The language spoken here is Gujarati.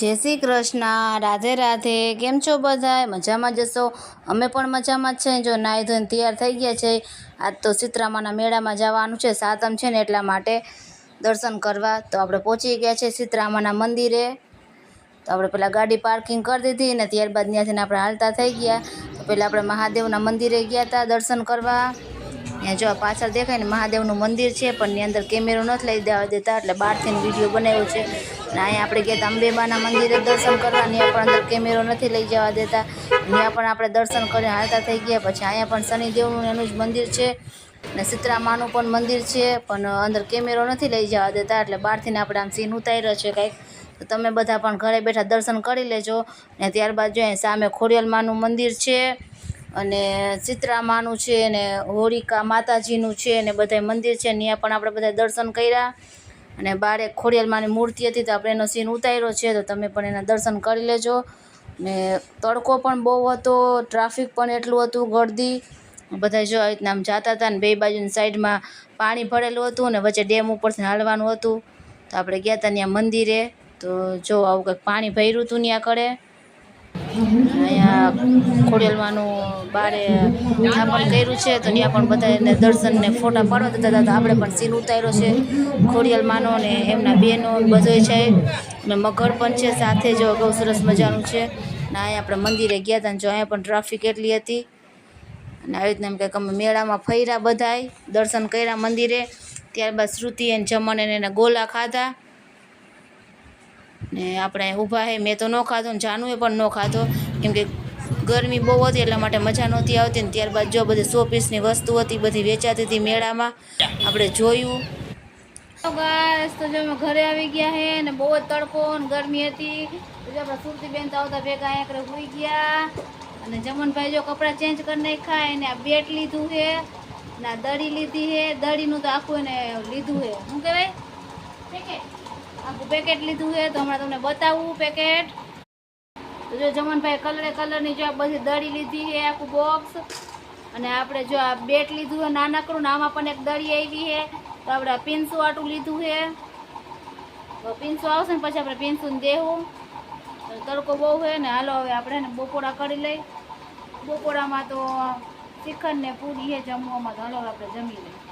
જય શ્રી કૃષ્ણ, રાધે રાધે, કેમ છો બધા મજામાં જશો? અમે પણ મજામાં જ છે. જો નાહી ધોઈને તૈયાર થઈ ગયા છે. આજ તો સીતરામાના મેળામાં જવાનું છે. સાતમ છે ને એટલા માટે દર્શન કરવા. તો આપણે પહોંચી ગયા છે સીતરામાના મંદિરે. તો આપણે પહેલાં ગાડી પાર્કિંગ કરી દીધી ને ત્યારબાદ ત્યાંથી આપણે હાલતા થઈ ગયા. તો પહેલાં આપણે મહાદેવના મંદિરે ગયા હતા દર્શન કરવા. ત્યાં જો પાછળ દેખાય ને મહાદેવનું મંદિર છે, પણ એની અંદર કેમેરો નથી લઈ દેવા દેતા, એટલે બહારથી વીડિયો બનાવ્યો છે. અને અહીંયા આપણે ગયા હતા, અંબેબાના મંદિરે દર્શન કરવા ત્યાં પણ અંદર કેમેરો નથી લઈ જવા દેતા. ત્યાં પણ આપણે દર્શન કરીને હાલતા થઈ ગયા. પછી અહીંયા પણ શનિદેવનું એનું જ મંદિર છે, અને સીતરામાનું પણ મંદિર છે, પણ અંદર કેમેરો નથી લઈ જવા દેતા, એટલે બહારથી આપણે આમ સીન ઉતાર્યો છે કંઈક. તમે બધા પણ ઘરે બેઠા દર્શન કરી લેજો. ને ત્યારબાદ જો સામે ખોડિયલમાનું મંદિર છે, અને સીતરામાનું છે ને હોરિકા માતાજીનું છે ને બધા મંદિર છે. ત્યાં પણ આપણે બધા દર્શન કર્યા. અને બારે ખોડિયાલમાંની મૂર્તિ હતી તો આપણે એનો સીન ઉતાર્યો છે, તો તમે પણ એના દર્શન કરી લેજો. ને તડકો પણ બહુ હતો ટ્રાફિક પણ એટલું હતું ગળદી બધા જો આવી રીતના આમ જતા હતા ને બે બાજુની સાઈડમાં પાણી ભરેલું હતું ને વચ્ચે ડેમ ઉપરથી હાલવાનું હતું. તો આપણે ગયા હતા ત્યાં મંદિરે, તો જો આવું કંઈક પાણી ભર્યું હતું ત્યાં કરે અહીંયા ખોડેલવાનું બારે સ્થાપન કર્યું છે, તો ત્યાં પણ બધાને દર્શનને ફોટા પાડવા દેતા હતા. તો આપણે પણ સીન ઉતાર્યો છે. ખોડિયાલમાંનો ને એમના બેનો બધો છે. ને મગર પણ છે, સાથે જો બહુ સરસ મજાનું છે. ને અહીંયા આપણે મંદિરે ગયા હતા ને જો અહીંયા પણ ટ્રાફિક એટલી હતી. અને આવી રીતના એમ કંઈક અમે મેળામાં ફર્યા બધાય, દર્શન કર્યા મંદિરે. ત્યારબાદ શ્રુતિ એને જમણ એને ગોલા ખાધા. ને આપણે ઊભા હે, મેં તો ન ખાધો ને જાનુએ પણ ન ખાધો. કેમ કે ગરમી બહુ હતી એટલા માટે મજા નહોતી આવતી ને ત્યારબાદ જો બધી સો પીસની વસ્તુ હતી, બધી વેચાતી હતી મેળામાં. આપણે જોયું. ગાઈસ તો જો અમે ઘરે આવી ગયા હે ને બહુ જ તડકો ને ગરમી હતી. આપણા સુરતી બેન તો આવતા ભેગા અહીંયા કરે હોઈ ગયા. અને જમનભાઈ જો કપડાં ચેન્જ કરી નાખ્યા, એને આ બેટ લીધું છે ને દડી લીધી છે દડીનું તો આખું એને લીધું છે શું કહેવાય? આખું પેકેટ લીધું છે, તો હમણાં તમને બતાવું પેકેટ તો જો જમનભાઈ કલરે કલરની જો આ બધી દળી લીધી છે, આખું બોક્સ અને આપણે જો આ બેટ લીધું છે, નાનકડું, ને આમાં પણ એક દળી આવી છે. તો આપણે આ પીનસું આટું લીધું છે. તો પીંસું આવશે ને પછી આપણે પીનસું દેવું. તડકો બહુ છે ને, હાલો હવે આપણે એને બપોરા કરી લઈ. બપોરામાં તો ચિકન ને પૂરી છે જમવામાં, તો હાલો આપણે જમી લઈએ.